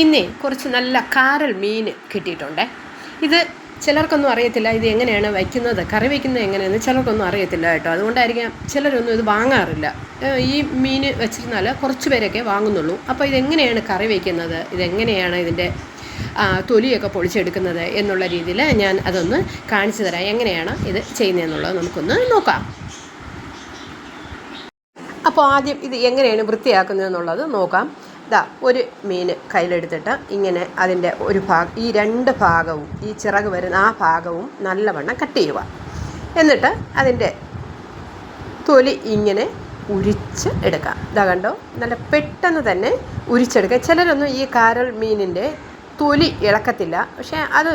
ഇന്നേ കുറച്ച് നല്ല കാരൽ മീൻ കിട്ടിയിട്ടുണ്ട്. ഇത് ചിലർക്കൊന്നും അറിയത്തില്ല ഇത് എങ്ങനെയാണ് വയ്ക്കുന്നത് കറി വയ്ക്കുന്നത് എങ്ങനെയെന്ന് ചിലർക്കൊന്നും അറിയത്തില്ല കേട്ടോ. അതുകൊണ്ടായിരിക്കാം ചിലരൊന്നും ഇത് വാങ്ങാറില്ല. ഈ മീൻ വെച്ചിരുന്നാൽ കുറച്ച് പേരൊക്കെ വാങ്ങുന്നുള്ളൂ. അപ്പോൾ ഇതെങ്ങനെയാണ് കറി വയ്ക്കുന്നത് ഇതെങ്ങനെയാണ് ഇതിന്റെ തൊലിയൊക്കെ പൊളിച്ചെടുക്കുന്നത് എന്നുള്ള രീതിയിൽ ഞാൻ അതൊന്ന് കാണിച്ചു തരാം. എങ്ങനെയാണ് ഇത് ചെയ്യുന്നതെന്നുള്ളത് നമുക്കൊന്ന് നോക്കാം. അപ്പോൾ ആദ്യം ഇത് എങ്ങനെയാണ് വൃത്തിയാക്കുന്നതെന്നുള്ളത് നോക്കാം. ദാ ഒരു മീൻ കയ്യിലെടുത്തിട്ട് ഇങ്ങനെ അതിന്റെ ഒരു ഭാഗം ഈ രണ്ട് ഭാഗവും ഈ ചിറക് വരുന്ന ആ ഭാഗവും നല്ലവണ്ണം കട്ട് ചെയ്യുക. എന്നിട്ട് അതിന്റെ തൊലി ഇങ്ങനെ ഉരിച്ച് എടുക്കാം ഇതാ കണ്ടോ? നല്ല പെട്ടെന്ന് തന്നെ ഉരിച്ചെടുക്കുക. ചിലരൊന്നും ഈ കാരൽ മീനിന്റെ തൊലി ഇളക്കത്തില്ല. പക്ഷേ അത്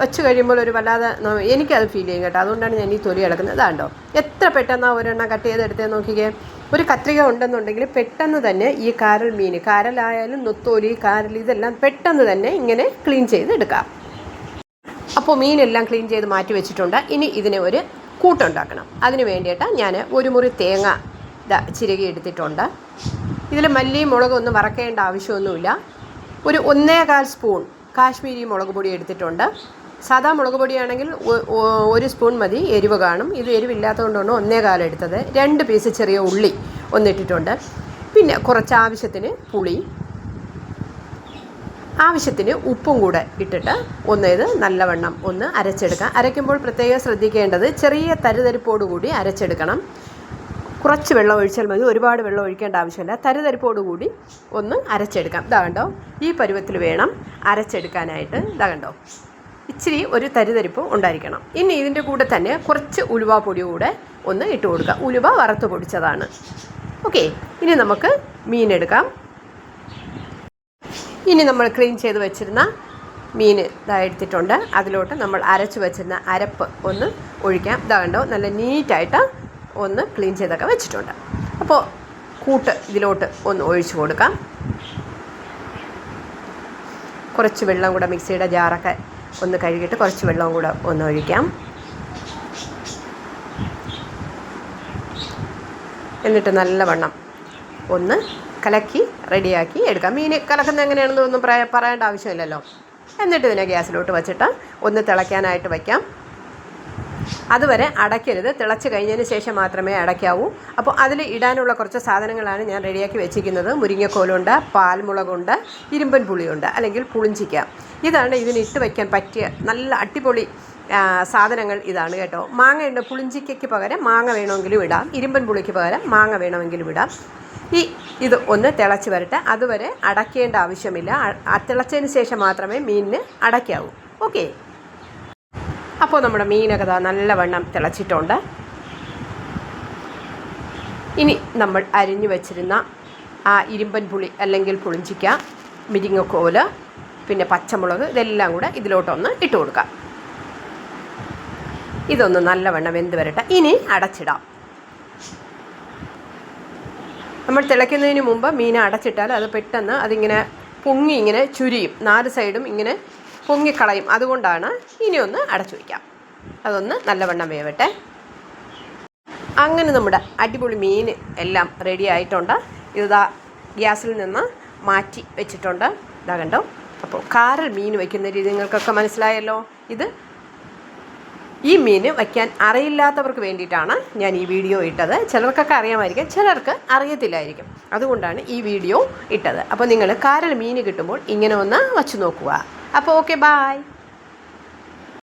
വെച്ച് കഴിയുമ്പോൾ ഒരു വല്ലാതെ എനിക്കത് ഫീൽ ചെയ്യും കേട്ടോ. അതുകൊണ്ടാണ് ഞാൻ ഈ തൊലി ഇളക്കുന്നത്. ഇതാണ്ടോ? എത്ര പെട്ടെന്നാണ് ഒരെണ്ണം കട്ട് ചെയ്തെടുത്തേ നോക്കിക്കേ. ഒരു കത്രിക ഉണ്ടെന്നുണ്ടെങ്കിൽ പെട്ടെന്ന് തന്നെ ഈ കാരൽ മീൻ കാരലായാലും നൊത്തോലി കാരൽ ഇതെല്ലാം പെട്ടെന്ന് തന്നെ ഇങ്ങനെ ക്ലീൻ ചെയ്തെടുക്കാം. അപ്പോൾ മീനെല്ലാം ക്ലീൻ ചെയ്ത് മാറ്റി വെച്ചിട്ടുണ്ട്. ഇനി ഇതിനെ ഒരു കൂട്ടുണ്ടാക്കണം. അതിന് വേണ്ടിയിട്ട് ഞാൻ ഒരു മുറി തേങ്ങ ചിരകി എടുത്തിട്ടുണ്ട്. ഇതിൽ മല്ലിയും മുളകും ഒന്നും വറക്കേണ്ട ആവശ്യമൊന്നുമില്ല. ഒരു ഒന്നേകാൽ സ്പൂൺ കാശ്മീരി മുളക് പൊടി എടുത്തിട്ടുണ്ട്. സാധാ മുളക് പൊടിയാണെങ്കിൽ ഒരു സ്പൂൺ മതി എരിവ് കാണും. ഇത് എരിവില്ലാത്തതുകൊണ്ടാണ് കാലം എടുത്തത്. രണ്ട് പീസ് ചെറിയ ഉള്ളി ഒന്നിട്ടിട്ടുണ്ട്. പിന്നെ കുറച്ച് ആവശ്യത്തിന് പുളി. ആവശ്യത്തിന് ഉപ്പും കൂടെ ഇട്ടിട്ട് ഒന്ന് ഇത് നല്ലവണ്ണം ഒന്ന് അരച്ചെടുക്കാം. അരയ്ക്കുമ്പോൾ പ്രത്യേകം ശ്രദ്ധിക്കേണ്ടത് ചെറിയ തരുതരിപ്പോട് കൂടി അരച്ചെടുക്കണം. കുറച്ച് വെള്ളം ഒഴിച്ചാൽ മതി. ഒരുപാട് വെള്ളം ഒഴിക്കേണ്ട ആവശ്യമില്ല. തരുതരിപ്പോട് കൂടി ഒന്ന് അരച്ചെടുക്കാം. ഇതാ കണ്ടോ? ഈ പരുവത്തിൽ വേണം അരച്ചെടുക്കാനായിട്ട്. ഇതാ കണ്ടോ? ഇച്ചിരി ഒരു തരിതരിപ്പ് ഉണ്ടായിരിക്കണം. ഇനി ഇതിന്റെ കൂടെ തന്നെ കുറച്ച് ഉലുവ പൊടി കൂടെ ഒന്ന് ഇട്ട് കൊടുക്കുക. ഉലുവ വറുത്ത് പൊടിച്ചതാണ്. ഓക്കെ ഇനി നമുക്ക് മീൻ എടുക്കാം. ഇനി നമ്മൾ ക്ലീൻ ചെയ്ത് വെച്ചിരുന്ന മീൻ ഇതാ എടുത്തിട്ടുണ്ട്. അതിലോട്ട് നമ്മൾ അരച്ച് വെച്ചിരുന്ന അരപ്പ് ഒന്ന് ഒഴിക്കാം. ഇതാ കണ്ടോ നല്ല നീറ്റായിട്ട് ഒന്ന് ക്ലീൻ ചെയ്തൊക്കെ വെച്ചിട്ടുണ്ട്. അപ്പോൾ കൂട്ട് ഇതിലോട്ട് ഒന്ന് ഒഴിച്ചു കൊടുക്കാം. കുറച്ച് വെള്ളം കൂടെ മിക്സിയുടെ ജാറൊക്കെ ഒന്ന് കഴുകിയിട്ട് കുറച്ച് വെള്ളവും കൂടെ ഒന്ന് ഒഴിക്കാം. എന്നിട്ട് നല്ലവണ്ണം ഒന്ന് കലക്കി റെഡിയാക്കി എടുക്കാം. മീൻ കലക്കുന്നത് എങ്ങനെയാണെന്ന് ഒന്നും പറയാ പറയേണ്ട ആവശ്യമില്ലല്ലോ. എന്നിട്ട് ഇതിനെ ഗ്യാസിലോട്ട് വെച്ചിട്ട് ഒന്ന് തിളയ്ക്കാനായിട്ട് വയ്ക്കാം. അതുവരെ അടയ്ക്കരുത്. തിളച്ച് കഴിഞ്ഞതിന് ശേഷം മാത്രമേ അടയ്ക്കാവൂ. അപ്പോൾ അതിൽ ഇടാനുള്ള കുറച്ച് സാധനങ്ങളാണ് ഞാൻ റെഡിയാക്കി വെച്ചിരിക്കുന്നത്. മുരിങ്ങക്കോലുണ്ട് പാൽമുളകുണ്ട് ഇരുമ്പൻ പുളിയുണ്ട് അല്ലെങ്കിൽ പുളിഞ്ചിക്ക. ഇതാണ് ഇതിന് ഇട്ട് വയ്ക്കാൻ പറ്റിയ നല്ല അടിപൊളി സാധനങ്ങൾ ഇതാണ് കേട്ടോ. മാങ്ങയുണ്ട് പുളിഞ്ചിക്കയ്ക്ക് പകരം മാങ്ങ വേണമെങ്കിലും ഇടാം. ഇരുമ്പൻ പുളിക്ക് പകരം മാങ്ങ വേണമെങ്കിലും ഇടാം. ഈ ഇത് ഒന്ന് തിളച്ച് വരട്ടെ. അതുവരെ അടയ്ക്കേണ്ട ആവശ്യമില്ല. തിളച്ചതിന് ശേഷം മാത്രമേ മീനിന് അടയ്ക്കാവൂ. ഓക്കെ. അപ്പോൾ നമ്മുടെ മീനൊക്കെ നല്ലവണ്ണം തിളച്ചിട്ടുണ്ട്. ഇനി നമ്മൾ അരിഞ്ഞു വച്ചിരുന്ന ആ ഇരുമ്പൻ പുളി അല്ലെങ്കിൽ പുളിഞ്ചിക്ക മിരിങ്ങക്കോൽ പിന്നെ പച്ചമുളക് ഇതെല്ലാം കൂടെ ഇതിലോട്ടൊന്ന് ഇട്ട് കൊടുക്കാം. ഇതൊന്ന് നല്ലവണ്ണം വെന്ത് വരട്ടെ. ഇനി അടച്ചിടാം. നമ്മൾ തിളയ്ക്കുന്നതിന് മുമ്പ് മീൻ അടച്ചിട്ടാൽ അത് പെട്ടെന്ന് അതിങ്ങനെ പൊങ്ങി ഇങ്ങനെ ചുരിയും. നാല് സൈഡും ഇങ്ങനെ പൊങ്ങിക്കളയും. അതുകൊണ്ടാണ് ഇനിയൊന്ന് അടച്ചു വയ്ക്കാം. അതൊന്ന് നല്ലവണ്ണം വേവട്ടെ. അങ്ങനെ നമ്മുടെ അടിപൊളി മീൻ എല്ലാം റെഡി ആയിട്ടുണ്ട്. ഇതാ ഗ്യാസിൽ നിന്ന് മാറ്റി വെച്ചിട്ടുണ്ട്. ഇതാ കണ്ടോ? അപ്പോൾ കാരൽ മീൻ വയ്ക്കുന്ന രീതി നിങ്ങൾക്കൊക്കെ മനസ്സിലായല്ലോ. ഇത് ഈ മീൻ വയ്ക്കാൻ അറിയില്ലാത്തവർക്ക് വേണ്ടിയിട്ടാണ് ഞാൻ ഈ വീഡിയോ ഇട്ടത്. ചിലർക്കൊക്കെ അറിയാമായിരിക്കും ചിലർക്ക് അറിയത്തില്ലായിരിക്കും. അതുകൊണ്ടാണ് ഈ വീഡിയോ ഇട്ടത്. അപ്പോൾ നിങ്ങൾ കാരൽ മീൻ കിട്ടുമ്പോൾ ഇങ്ങനെ ഒന്ന് വച്ച് നോക്കുക. അപ്പോൾ ഓക്കെ ബായ്